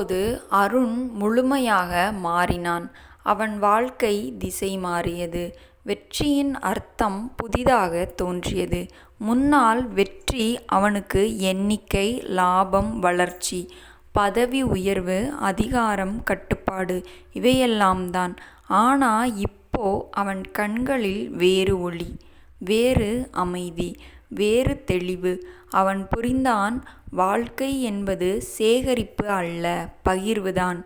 அப்போது அருண் முழுமையாக மாறினான். அவன் வாழ்க்கை திசை மாறியது. வெற்றியின் அர்த்தம் புதிதாக தோன்றியது. முன்னால் வெற்றி அவனுக்கு எண்ணிக்கை லாபம் வளர்ச்சி பதவி உயர்வு அதிகாரம் கட்டுப்பாடு இவையெல்லாம்தான். ஆனால் இப்போ அவன் கண்களில் வேறு ஒளி. வேறு அமைதி. வேறு தெளிவு. அவன் புரிந்தான் வாழ்க்கை என்பது சேகரிப்பு அல்ல பகிர்வுதான்.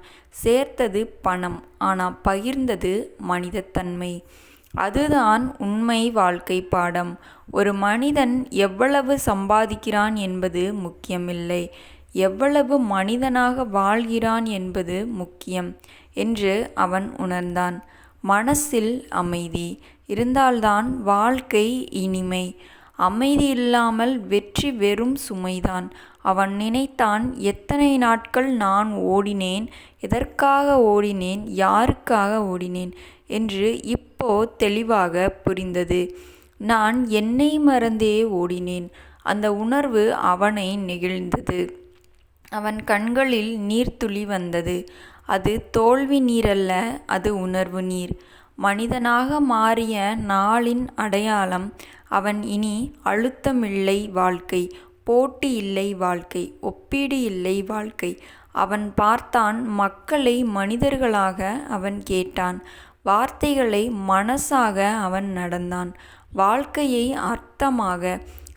சேர்த்தது பணம். ஆனால் பகிர்ந்தது மனிதத்தன்மை. அதுதான் உண்மை வாழ்க்கை பாடம். ஒரு மனிதன் எவ்வளவு சம்பாதிக்கிறான் என்பது முக்கியமில்லை. எவ்வளவு மனிதனாக வாழ்கிறான் என்பது முக்கியம் என்று அவன் உணர்ந்தான். மனசில் அமைதி இருந்தால்தான் வாழ்க்கை இனிமை. அமைதியில்லாமல் வெற்றி வெறும் சுமைதான். அவன் நினைத்தான் எத்தனை நாட்கள் நான் ஓடினேன் எதற்காக ஓடினேன் யாருக்காக ஓடினேன் என்று இப்போ தெளிவாக புரிந்தது. நான் என்னை மறந்தே ஓடினேன். அந்த உணர்வு அவனை நெகிழ்ந்தது. அவன் கண்களில் நீர்த்துளி வந்தது. அது தோல்வி நீரல்ல அது உணர்வு நீர். மனிதனாக மாறிய நாளின் அடையாளம். அவன் இனி அழுத்தமில்லை வாழ்க்கை. போட்டி இல்லை வாழ்க்கை. ஒப்பீடு இல்லை வாழ்க்கை. அவன் பார்த்தான் மக்களை மனிதர்களாக அவன் கேட்டான். வார்த்தைகளை மனசாக அவன் நடந்தான். வாழ்க்கையை அர்த்தமாக.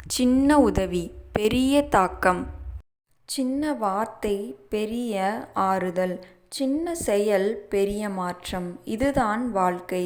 சின்ன உதவி பெரிய தாக்கம். சின்ன வார்த்தை பெரிய ஆறுதல். சின்ன செயல் பெரிய மாற்றம். இதுதான் வாழ்க்கை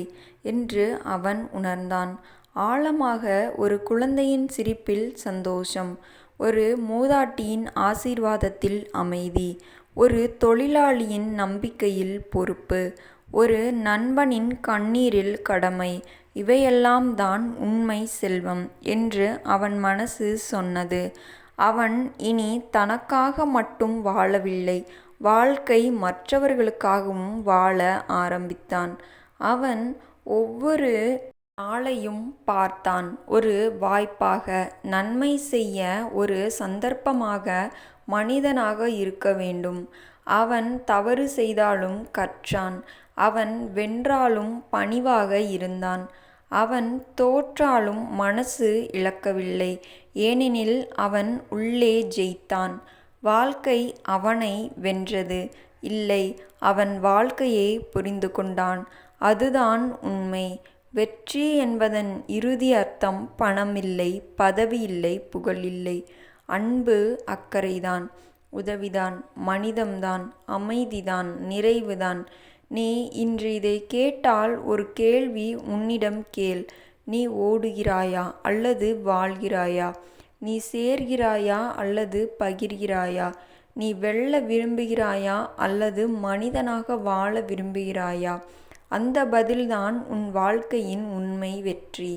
என்று அவன் உணர்ந்தான். ஆழமாக ஒரு குழந்தையின் சிரிப்பில் சந்தோஷம். ஒரு மூதாட்டியின் ஆசீர்வாதத்தில் அமைதி. ஒரு தொழிலாளியின் நம்பிக்கையில் பொறுப்பு. ஒரு நண்பனின் கண்ணீரில் கடமை. இவையெல்லாம் தான் உண்மை செல்வம் என்று அவன் மனசு சொன்னது. அவன் இனி தனக்காக மட்டும் வாழவில்லை வாழ்க்கை மற்றவர்களுக்காகவும் வாழ ஆரம்பித்தான். அவன் ஒவ்வொரு நாளையும் பார்த்தான் ஒரு வாய்ப்பாக. நன்மை செய்ய ஒரு சந்தர்ப்பமாக மனிதனாக இருக்க வேண்டும். அவன் தவறு செய்தாலும் கற்றான். அவன் வென்றாலும் பணிவாக இருந்தான். அவன் தோற்றாலும் மனசு இழக்கவில்லை. ஏனெனில் அவன் உள்ளே ஜெயித்தான். வாழ்க்கை அவனை வென்றது இல்லை அவன் வாழ்க்கையை புரிந்து கொண்டான் அதுதான் உண்மை. வெற்றி என்பதன் இறுதி அர்த்தம் பணம் இல்லை பதவி இல்லை புகழ் இல்லை. அன்பு அக்கறைதான். உதவிதான். மனிதம்தான். அமைதிதான். நிறைவுதான். நீ இன்று இதை கேட்டால் ஒரு கேள்வி உன்னிடம் கேள். நீ ஓடுகிறாயா அல்லது வாழ்கிறாயா? நீ சேர்கிறாயா அல்லது பகிர்கிறாயா? நீ வெல்ல விரும்புகிறாயா அல்லது மனிதனாக வாழ விரும்புகிறாயா? அந்த பதில்தான் உன் வாழ்க்கையின் உண்மை வெற்றி.